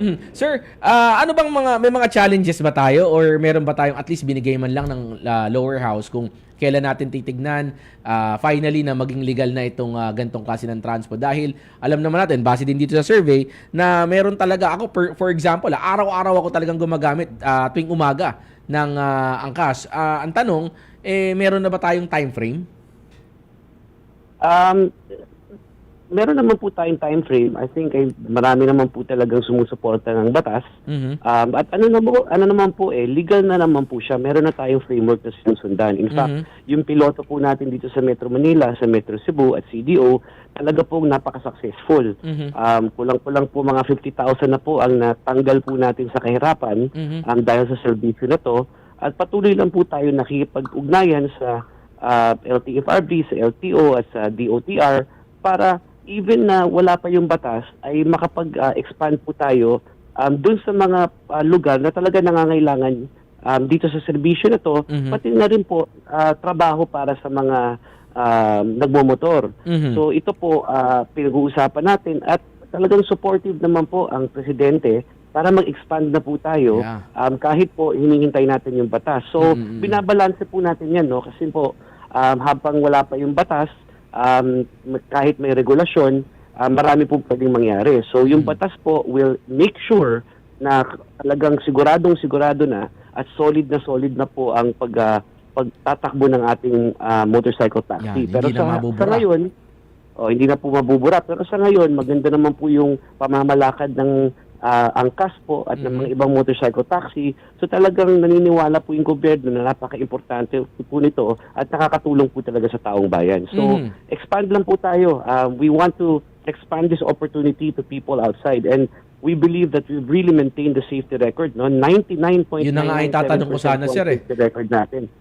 Mm. Sir, ah, ano bang mga may mga challenges ba tayo or meron ba tayong at least binigay man lang ng ah, lower house kung kailan natin titignan ah, finally na maging legal na itong ah, gantong klase ng transpo dahil alam naman natin base din dito sa survey na meron talaga ako per- for example araw-araw ako talagang gumagamit ah, tuwing umaga ng ah, angkas. Ah, ang tanong eh meron na ba tayong time frame? Um, meron naman po tayong time frame. I think ay, marami naman po talagang sumusuporta ng batas. Mhm. Um, at ano, na po, ano naman po eh, legal na naman po siya. Meron na tayong framework na sinusundan. In fact, Mhm. yung piloto po natin dito sa Metro Manila, sa Metro Cebu at CDO, talaga pong napaka-successful. Mhm. Um, kulang-kulang po mga 50,000 na po ang natanggal po natin sa kahirapan Mhm. um, dahil sa serbisyo na to. At patuloy lang po tayo nakikipag-ugnayan sa uh, LTFRB, sa LTO at sa DOTR para even na wala pa yung batas ay makapag-expand po tayo um, dun sa mga uh, lugar na talaga nangangailangan um, dito sa serbisyo na to, Mhm. pati na rin po uh, trabaho para sa mga um, nagmomotor. Mhm. So ito po uh, pinag-uusapan natin at talagang supportive naman po ang presidente para mag-expand na po tayo Yeah. um, kahit po hinihintay natin yung batas. So Mm-mm. binabalanse po natin yan no kasi po um, habang wala pa yung batas um, kahit may regulasyon um, marami po pwedeng mangyari. So yung Mm. batas po will make sure na talagang siguradong sigurado na at solid na solid na po ang pag ah, pagtatakbo ng ating ah, motorcycle taxi. Yan, Pero sa, sa ngayon, oh, hindi na po mabubura. Pero sa ngayon, maganda naman po yung pamamalakad ng ah, angkas po at ng Mhm. mga ibang motorcycle taxi. So talagang naniniwala po yung gobyerno na napaka-importante po nito at nakakatulong po talaga sa taong bayan. So Mhm. expand lang po tayo. Uh, we want to expand this opportunity to people outside and we believe that we've really maintained the safety record. No? 99.997% Yun na nga itatanong ko sana, ang sir, eh. safety record natin.